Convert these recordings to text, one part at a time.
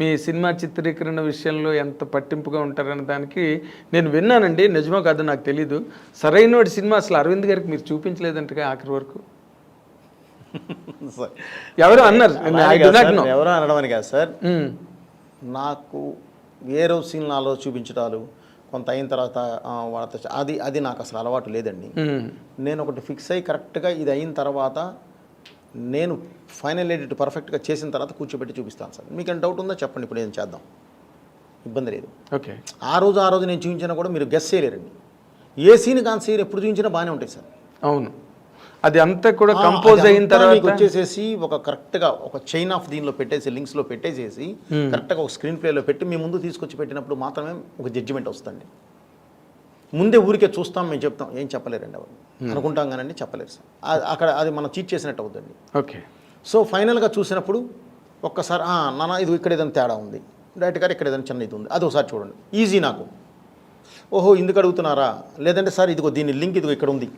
మీ cinema చిత్రీకరణ విషయంలో ఎంత పట్టింపుగా ఉంటారనే దానికి నేను విన్నానండి నిజమో కాదో నాకు తెలీదు సరైన సినిమా అసలు అరవింద్ గారికి మీరు చూపించలేదంటగా ఆఖరి వరకు ఎవరు అన్నారు. ఎవరో అనడం అని కాదు సార్. నాకు వేరే సీన్ నాలో చూపించడాలు కొంత అయిన తర్వాత వాళ్ళతో అది అది నాకు అసలు అలవాటు లేదండి. నేను ఒకటి ఫిక్స్ అయ్యి కరెక్ట్గా ఇది అయిన తర్వాత నేను ఫైనల్ ఎడిట్ పర్ఫెక్ట్గా చేసిన తర్వాత కూర్చోబెట్టి చూపిస్తాను సార్. మీకు డౌట్ ఉందో చెప్పండి ఇప్పుడు ఏం చేద్దాం. ఇబ్బంది లేదు. ఓకే. ఆ రోజు ఆ రోజు నేను చూపించినా కూడా మీరు గెస్ చేయలేరండి. ఏ సీన్ కాని సీన్ ఎప్పుడు చూపించినా బాగానే ఉంటాయి సార్. అవును. అది అంతా కూడా కంపోజ్ అయిన మీకు తర్వాత వచ్చేసేసి ఒక కరెక్ట్గా ఒక చైన్ ఆఫ్ దీనిలో పెట్టేసి లింక్స్లో పెట్టేసేసి కరెక్ట్గా ఒక స్క్రీన్ ప్లేలో పెట్టి మీ ముందు తీసుకొచ్చి పెట్టినప్పుడు మాత్రమే ఒక జడ్జిమెంట్ వస్తుంది ముందే ఊరికే చూస్తాం మేము చెప్తాం ఏం చెప్పలేరండి ఎవరు. అనుకుంటాం కానండి చెప్పలేరు సార్. అక్కడ అది మనం చీట్ చేసినట్టు అవుతుంది. ఓకే సో ఫైనల్గా చూసినప్పుడు ఒక్కసారి "ఆ, నాన్న ఇది ఇక్కడ ఏదైనా తేడా ఉంది. డైరెక్ట్ గారు ఇక్కడ ఏదైనా చిన్న ఇది ఉంది. అది ఒకసారి చూడండి. ఈజీ నాకు. ఓహో ఇందుకు అడుగుతున్నారా? లేదంటే సార్ ఇదిగో దీని లింక్ ఇదిగో ఇక్కడ ఉంది.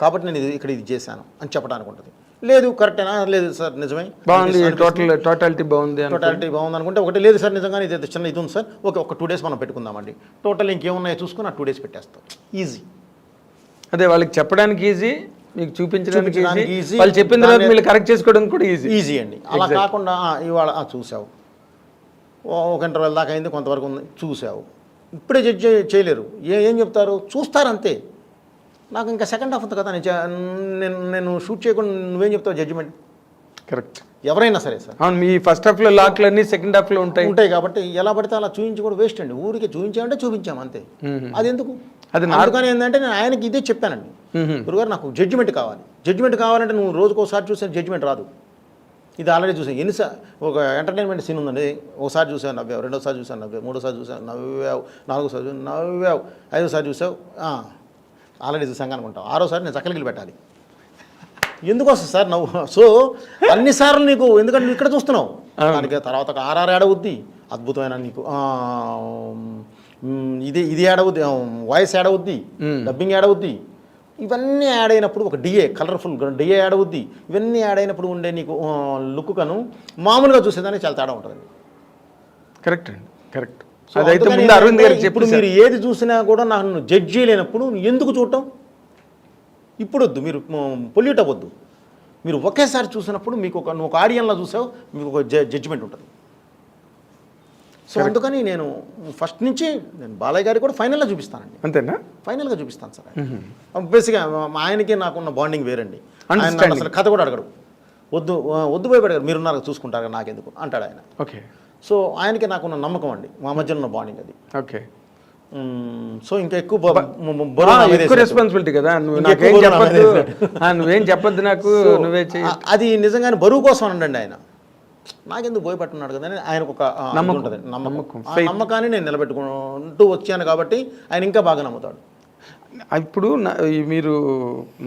కాబట్టి నేను ఇది ఇక్కడ ఇది చేశాను అని చెప్పడానికి ఉంటుంది. లేదు కరెక్టేనా లేదు సార్ నిజమే. బాగుంది. టోటల్ టోటాలిటీ బాగుంది టోటాలిటీ బాగుంది అనుకుంటే. ఒకటి లేదు సార్ నిజంగానే ఇది చిన్న ఇది ఉంది సార్. ఓకే ఒక టూ డేస్ మనం పెట్టుకుందామండి. టోటల్ ఇంకేమున్నాయో చూసుకుని ఆ టూ డేస్ పెట్టేస్తాం. ఈజీ అదే వాళ్ళకి చెప్పడానికి ఈజీ మీకు చూపించడానికి ఈజీ. వాళ్ళు చెప్పిన తర్వాత మీరు కరెక్ట్ చేసుకోవడం కూడా ఈజీ ఈజీ అండి. అలా కాకుండా "ఆ, ఇవాళ చూసావు ఓ- ఒక ఇంటర్వెల్ దాకా అయింది కొంతవరకు ఉంది చూసావు ఇప్పుడే జడ్జ్ చేయలేరు. ఏ ఏం చెప్తారు? చూస్తారు అంతే నాకు ఇంకా సెకండ్ హాఫ్ ఉంది కదా నేను నేను షూట్ చేయకుండా నువ్వేం చెప్తావు? జడ్జిమెంట్ కరెక్ట్ ఎవరైనా సరే సార్. అవును మీ ఫస్ట్ హాఫ్లో లాక్లు అన్ని సెకండ్ హాఫ్లో ఉంటాయి. ఉంటాయి కాబట్టి ఎలా పడితే అలా చూపించి కూడా వేస్ట్ అండి. ఊరికి చూపించామంటే చూపించాం అంతే. అది ఎందుకు? అది అందుకని ఏంటంటే నేను ఆయనకి ఇదే చెప్పానండి. గురుగారు నాకు జడ్జిమెంట్ కావాలి. జడ్జిమెంట్ కావాలంటే నువ్వు రోజుకోసారి చూసే జడ్జిమెంట్ రాదు. ఇది ఆల్రెడీ చూసాను ఎన్నిసార్లు ఒక ఎంటర్టైన్మెంట్ సీన్ ఉందండి. ఒకసారి చూసావు నవ్వావు. రెండోసారి చూసాను నవ్వావు. మూడోసారి చూసావు నవ్వావు. నాలుగోసారి చూసావు నవ్వావు. ఐదోసారి చూసావు. ఆల్రెడీ చూసాం అనుకుంటావు. ఆరోసారి నేను చక్కలిగిలి పెట్టాలి. ఎందుకు వస్తుంది సార్ నవ్వు? సో అన్నిసార్లు నీకు ఎందుకంటే నువ్వు ఇక్కడ చూస్తున్నావు. దానికి తర్వాత ఒక ఆర్ఆర్ ఏడవుద్ది అద్భుతమైన నీకు ఇది ఇది ఏడవుద్ది వాయిస్ ఏడవుద్ది డబ్బింగ్ ఏడవుద్ది ఇవన్నీ యాడ్ అయినప్పుడు ఒక డిఏ కలర్ఫుల్ డిఏ యాడ్ అవుద్ది ఇవన్నీ యాడ్ అయినప్పుడు ఉండే నీకు లుక్ కను మామూలుగా చూసేదానికి చాలా తేడా ఉంటుంది కరెక్ట్ అండి. కరెక్ట్ ఇప్పుడు మీరు ఏది చూసినా కూడా నన్ను జడ్జ్ చేయలేనప్పుడు ఎందుకు చూడటం? ఇప్పుడు వద్దు మీరు పొల్యూట్ అవ్వద్దు. మీరు ఒకేసారి చూసినప్పుడు మీకు ఒక నువ్వు ఒక ఆడియన్లో చూసావు మీకు ఒక జడ్జిమెంట్ ఉంటుంది. సో అందుకని నేను ఫస్ట్ నుంచి నేను బాలయ్య గారికి కూడా ఫైనల్లో చూపిస్తానండి. అంతేనా? ఫైనల్గా చూపిస్తాను సార్ బేసిక్గా ఆయనకి నాకున్న బాండింగ్ వేరండి. ఆయన. అసలు కథ కూడా అడగడు. వద్దు వద్దు పోయి అడగడు మీరున్నారు చూసుకుంటారు కదా, నాకెందుకు? అంటాడు ఆయన. ఓకే. సో ఆయనకి నాకున్న నమ్మకం అండి. మా మధ్యలో ఉన్న బాండింగ్ అది. ఓకే. సో ఇంకా ఎక్కువ ఎక్కువ. రెస్పాన్సిబిలిటీ కదా. నువ్వు నాకేం చెప్పొద్దు. నువ్వేం చెప్పొద్దు నాకు నువ్వే చెయ్యి. అది నిజంగానే బరువు కోసం అనండి ఆయన. నాకెందుకు భయపట్టున్నాడు కదా ఆయనకు ఒక నమ్మకం. నమ్మకం. నమ్మకాన్ని నేను నిలబెట్టుకుంటూ వచ్చాను కాబట్టి ఆయన ఇంకా బాగా నమ్ముతాడు. ఇప్పుడు మీరు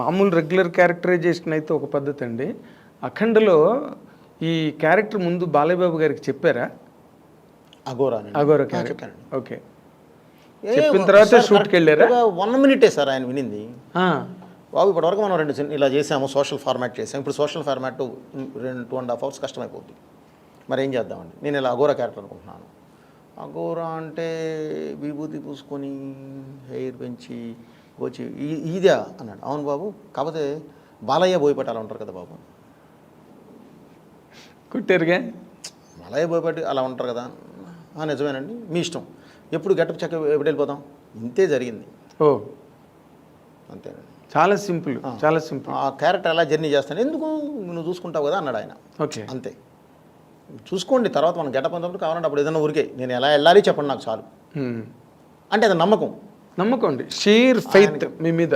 మామూలు రెగ్యులర్ క్యారెక్టరైజేషన్ అయితే ఒక పద్ధతి అండి. అఖండలో ఈ క్యారెక్టర్ ముందు బాలయ్య బాబు గారికి చెప్పారా? అఘోరా అగోర చెప్పాను క్యారెక్టర్ ఓకే. చెప్పిన తర్వాత షూట్కి వెళ్ళారా? వన్ మినిటే సార్ ఆయన వినింది. బాబు ఇప్పటివరకు మనం రెండు ఇలా చేసాము సోషల్ ఫార్మాట్ చేసాము. ఇప్పుడు సోషల్ ఫార్మాట్ రెండు టూ అండ్ హాఫ్ అవర్స్ కష్టమైపోద్ది. మరి ఏం చేద్దామండి? నేను ఇలా అఘోరా క్యారెక్టర్ అనుకుంటున్నాను. అఘోరా అంటే విభూతి పూసుకొని హెయిర్ పెంచి వచ్చి "ఈ- ఇదా అన్నాడు. అవును బాబు కాకపోతే బాలయ్య బోయపట్టి అలా ఉంటారు కదా బాబు. కుట్టారుగా? బాలయ్య బోయపట్టి అలా ఉంటారు కదా. "ఆ, నిజమేనండి. మీ ఇష్టం. ఎప్పుడు గెటప్ చెక్క ఎప్పుడు వెళ్ళిపోదాం ఇంతే జరిగింది. ఓ. అంతేనండి. చాలా సింపుల్ చాలా సింపుల్. ఆ క్యారెక్టర్ ఎలా జర్నీ చేస్తాను. ఎందుకు నువ్వు చూసుకుంటావు కదా అన్నాడు ఆయన. ఓకే. అంతే. చూసుకోండి తర్వాత మనం గెటప్ అంతప్పుడు కావాలంటే అప్పుడు ఏదైనా ఊరికే నేను ఎలా వెళ్ళాలి చెప్పండి నాకు చాలు. అంటే అది నమ్మకం. నమ్మకం అండి. షీర్ ఫెయిత్ మీ మీద.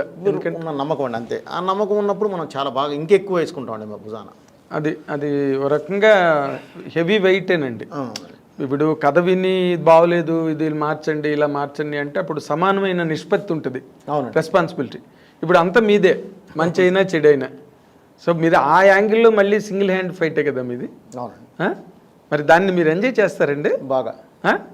ఉన్న నమ్మకం అండి అంతే. ఆ నమ్మకం ఉన్నప్పుడు మనం చాలా బాగా ఇంకెక్కువ వేసుకుంటామండి మా భుజాన. అది అది ఒక రకంగా హెవీ వెయిటేనండి. ఇప్పుడు కథ విని ఇది బాగోలేదు ఇది మార్చండి ఇలా మార్చండి అంటే అప్పుడు సమానమైన నిష్పత్తి ఉంటుంది. రెస్పాన్సిబిలిటీ ఇప్పుడు అంతా మీదే మంచి అయినా చెడైనా సో మీరు ఆ యాంగిల్లో మళ్ళీ సింగిల్ హ్యాండ్ ఫైటే కదా మీది? మరి దాన్ని మీరు ఎంజాయ్ చేస్తారండి? బాగా?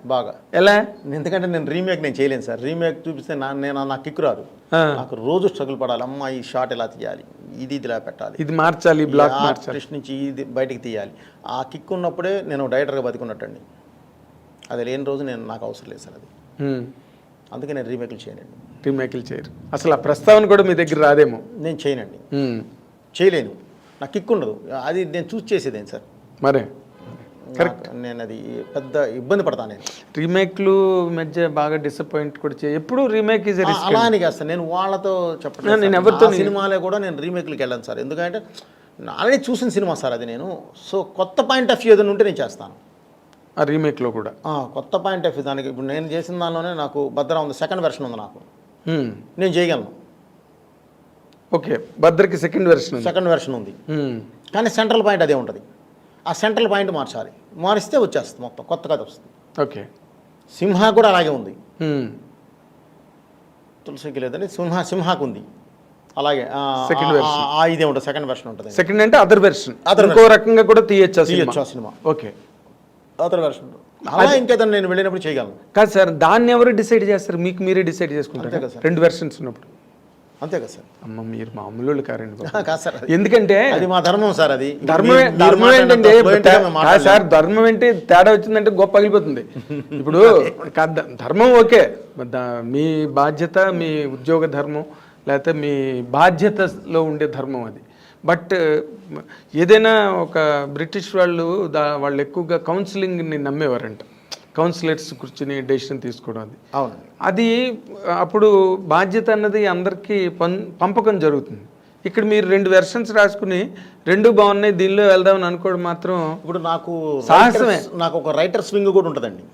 బాగా. ఎలా? ఎందుకంటే నేను రీమేక్ నేను చేయలేను సార్. రీమేక్ చూపిస్తే నా నేను నాకు కిక్ రాదు. నాకు రోజు స్ట్రగుల్ పడాలి. అమ్మ ఈ షాట్ ఎలా తీయాలి? ఇది ఇది ఇలా పెట్టాలి. ఇది మార్చాలి బ్లాక్ మార్చాలి. నుంచి ఇది బయటికి తీయాలి. ఆ కిక్ ఉన్నప్పుడే నేను డైరెక్టర్గా బతికున్నట్టండి. అది లేని రోజు నేను నాకు అవసరం లేదు సార్ అది. అందుకే నేను రీమేక్లు చేయనండి. రీమేక్లు చేయరు. అసలు ఆ ప్రస్తావన కూడా మీ దగ్గర రాదేమో. నేను చేయనండి. చేయలేను. నాకు కిక్ ఉండదు. అది నేను చూస్ చేసేదేం సార్? మరే? నాకు- నేను అది పెద్ద ఇబ్బంది పడతాను నేను. రీమేక్లు మధ్య బాగా డిసప్పాయింట్ కూడా చే ఎప్పుడు రీమేక్ ఆ, అలా అని కాదు సార్ నేను వాళ్ళతో చెప్పట్లేదు నేను. ఎవరితో సినిమాలే కూడా నేను రీమేక్లకి వెళ్ళాను సార్. ఎందుకంటే ఆల్రెడీ చూసిన సినిమా సార్ అది నేను. సో కొత్త పాయింట్ ఆఫ్ వ్యూ ఏదైనా ఉంటే నేను చేస్తాను. ఆ రీమేక్లో కూడా. కొత్త పాయింట్ ఆఫ్ వ్యూ దానికి ఇప్పుడు నేను చేసిన దానిలోనే నాకు భద్ర ఉంది. సెకండ్ వెర్షన్ ఉంది నాకు. నేను చేయగలను. ఓకే. భద్రకి సెకండ్ వెర్షన్ సెకండ్ వెర్షన్ ఉంది. కానీ సెంట్రల్ పాయింట్ అదే ఉంటుంది. ఆ సెంట్రల్ పాయింట్ మార్చాలి. మారిస్తే వచ్చేస్తుంది మొత్తం కొత్త కథ వస్తుంది. ఓకే. సింహ కూడా అలాగే ఉంది. తులసికి లేదని సింహ సింహాకు ఉంది. అలాగే version. ఆ ఇదే ఉంటుంది సెకండ్ వెర్షన్ ఉంటుంది. సెకండ్ అంటే అదర్ వెర్షన్ Other ఇంకో రకంగా కూడా తీయచ్చు తీయొచ్చు ఆ సినిమా. ఓకే. అదర్ వెర్షన్ అలా ఇంకేదైనా నేను వెళ్ళినప్పుడు చేయగలను. కాదు సార్ దాన్ని ఎవరు డిసైడ్ చేస్తారు? మీకు మీరే డిసైడ్ చేసుకుంటారు. రెండు వెర్షన్స్ ఉన్నప్పుడు. అంతే కదా సార్ అమ్మ మీరు మామూలు కారండి. కాదు సార్. ఎందుకంటే అది మా ధర్మం సార్ అది ధర్మం మీరు- మీరు ధర్మం ఏంటంటే. సార్ ధర్మం ఏంటి తేడా వచ్చిందంటే గొప్ప పగిలిపోతుంది ఇప్పుడు ధర్మం ఓకే మీ బాధ్యత మీ ఉద్యోగ ధర్మం లేకపోతే మీ బాధ్యతలో ఉండే ధర్మం అది బట్ ఏదైనా ఒక బ్రిటిష్ వాళ్ళు దా వాళ్ళు ఎక్కువగా కౌన్సిలింగ్ని నమ్మేవారంట కౌన్సిలర్స్ కూర్చుని డెసిషన్ తీసుకోవడం అది. అవునండి అది అప్పుడు బాధ్యత అన్నది అందరికీ పం పంపకం జరుగుతుంది. ఇక్కడ మీరు రెండు వెర్షన్స్ రాసుకుని రెండు బాగున్నాయి దీనిలో వెళ్దామని అనుకోవడం మాత్రం ఇప్పుడు నాకు సాహసమే. నాకు ఒక రైటర్ స్వింగ్ కూడా ఉంటుందండి.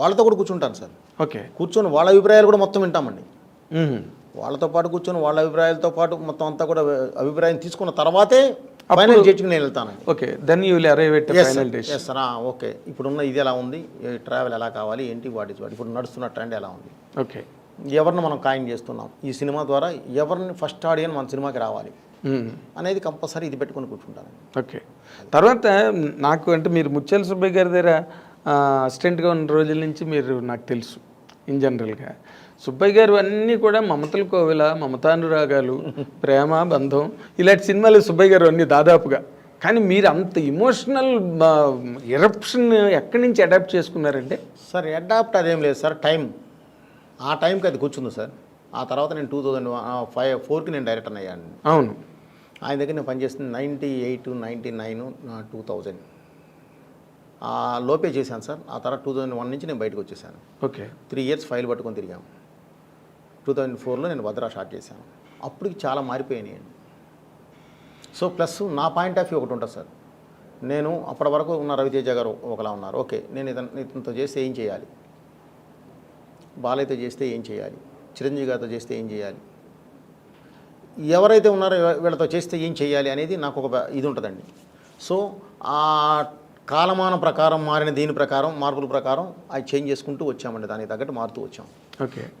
వాళ్ళతో కూడా కూర్చుంటాను సార్. ఓకే. కూర్చొని వాళ్ళ అభిప్రాయాలు కూడా మొత్తం వింటామండి. వాళ్ళతో పాటు కూర్చొని వాళ్ళ అభిప్రాయాలతో పాటు మొత్తం అంతా కూడా అభిప్రాయం తీసుకున్న తర్వాతే ఫైనల్ జడ్జికి నేను వెళ్తానండి okay then you will arrive at final yes sir okay. ఇప్పుడున్న ఇది ఎలా ఉంది? ట్రావెల్ ఎలా కావాలి? ఏంటి వాటి వాటి ఇప్పుడు నడుస్తున్న ట్రెండ్ ఎలా ఉంది? ఓకే. ఎవరిని మనం ఖాయం చేస్తున్నాం? ఈ సినిమా ద్వారా ఎవరిని ఫస్ట్ ఆడియన్ మన సినిమాకి రావాలి మ్మ్. అనేది కంపల్సరీ ఇది పెట్టుకొని కూర్చుంటాను. ఓకే. తర్వాత నాకు అంటే మీరు ముత్యాల సుబ్బయ్య గారి దగ్గర అసిస్టెంట్గా ఉన్న రోజుల నుంచి మీరు నాకు తెలుసు. ఇన్ జనరల్గా సుబ్బయ్య గారు అన్నీ కూడా మమతల కోవిల మమతానురాగాలు ప్రేమ బంధం ఇలాంటి సినిమాలు సుబ్బయ్య గారు అన్నీ దాదాపుగా. కానీ మీరు అంత ఇమోషనల్ ఎరప్షన్ ఎక్కడి నుంచి అడాప్ట్ చేసుకున్నారంటే? సార్ అడాప్ట్ అదేం లేదు సార్ టైం ఆ టైంకి అది కూర్చుంది సార్. ఆ తర్వాత నేను టూ థౌజండ్ ఫైవ్ ఫోర్కి నేను డైరెక్టర్ అయ్యాను. అవును. ఆయన దగ్గర నేను పనిచేస్తుంది ninety eight ninety nine two thousand లోపే చేశాను సార్. ఆ తర్వాత టూ థౌజండ్ వన్ నుంచి నేను బయటకు వచ్చేసాను. ఓకే. త్రీ ఇయర్స్ ఫైల్ పట్టుకొని తిరిగాము. టూ థౌజండ్ ఫోర్లో నేను భద్రా స్టార్ట్ చేశాను. అప్పటికి చాలా మారిపోయినాయి. అండి సో ప్లస్ నా పాయింట్ ఆఫ్ వ్యూ ఒకటి ఉంటుంది సార్. నేను అప్పటి వరకు ఉన్న రవితేజ గారు ఒకలా ఉన్నారు. ఓకే నేను ఇతను ఇతనితో చేస్తే ఏం చేయాలి? బాలయ్యతో చేస్తే ఏం చేయాలి? చిరంజీవి గారితో చేస్తే ఏం చేయాలి? ఎవరైతే ఉన్నారో వీళ్ళతో చేస్తే ఏం చేయాలి అనేది నాకు ఒక ఇది ఉంటుందండి. సో ఆ కాలమాన ప్రకారం మారిన దీని ప్రకారం మార్పుల ప్రకారం అవి చేంజ్ చేసుకుంటూ వచ్చామండి. దానికి తగ్గట్టు మారుతూ వచ్చాం. ఓకే.